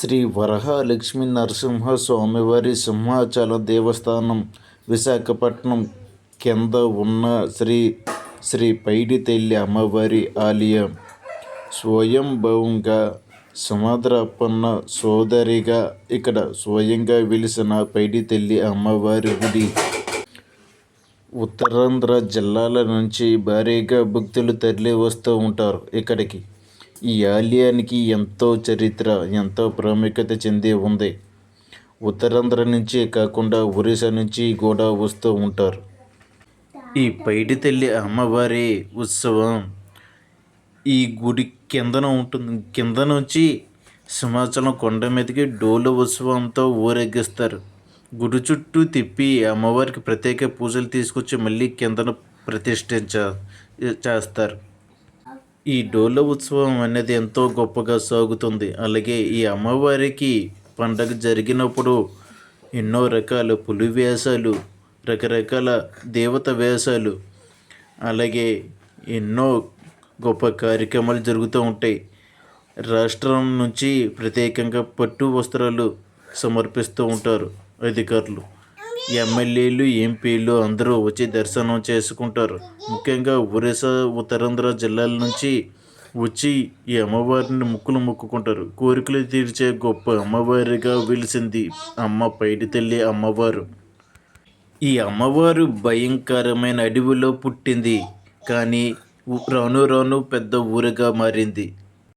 శ్రీ వరహ లక్ష్మీ నరసింహ స్వామివారి సింహాచల దేవస్థానం విశాఖపట్నం కింద ఉన్న శ్రీ శ్రీ పైడి తెల్లి అమ్మవారి ఆలయం. స్వయంభవంగా సుమద్రప్పన్న సోదరిగా ఇక్కడ స్వయంగా వెలిసిన పైడి తెల్లి అమ్మవారి గుడి. ఉత్తరాంధ్ర జిల్లాల నుంచి భారీగా భక్తులు తరలి వస్తూ ఉంటారు ఇక్కడికి. ఈ ఆలయానికి ఎంతో చరిత్ర ఎంతో ప్రాముఖ్యత చెంది ఉంది. ఉత్తరాంధ్ర నుంచి కాకుండా ఒరిస్సా నుంచి కూడా వస్తూ ఉంటారు. ఈ పైడి తల్లి అమ్మవారి ఉత్సవం ఈ గుడి కిందన ఉంటుంది. కింద నుంచి సింహాచలం కొండ మీదకి డోలు ఉత్సవంతో ఊరేగిస్తారు. గుడి చుట్టూ తిప్పి అమ్మవారికి ప్రత్యేక పూజలు తీసుకొచ్చి మళ్ళీ కిందన ప్రతిష్ఠించ చేస్తారు. ఈ డోల ఉత్సవం అనేది ఎంతో గొప్పగా సాగుతుంది. అలాగే ఈ అమ్మవారికి పండగ జరిగినప్పుడు ఎన్నో రకాల పులి వేషాలు రకరకాల దేవత వేషాలు అలాగే ఎన్నో గొప్ప కార్యక్రమాలు జరుగుతూ ఉంటాయి. రాష్ట్రం నుంచి ప్రత్యేకంగా పట్టు వస్త్రాలు సమర్పిస్తూ ఉంటారు అధికారులు. ఎమ్మెల్యేలు ఎంపీలు అందరూ వచ్చి దర్శనం చేసుకుంటారు. ముఖ్యంగా ఒరిస్సా ఉత్తరాంధ్ర జిల్లాల నుంచి వచ్చి ఈ అమ్మవారిని ముక్కులు మొక్కుకుంటారు. కోరికలు తీర్చే గొప్ప అమ్మవారిగా వెలిసింది అమ్మ పైడి తల్లి అమ్మవారు. ఈ అమ్మవారు భయంకరమైన అడవిలో పుట్టింది. కానీ రాను రాను పెద్ద ఊరుగా మారింది.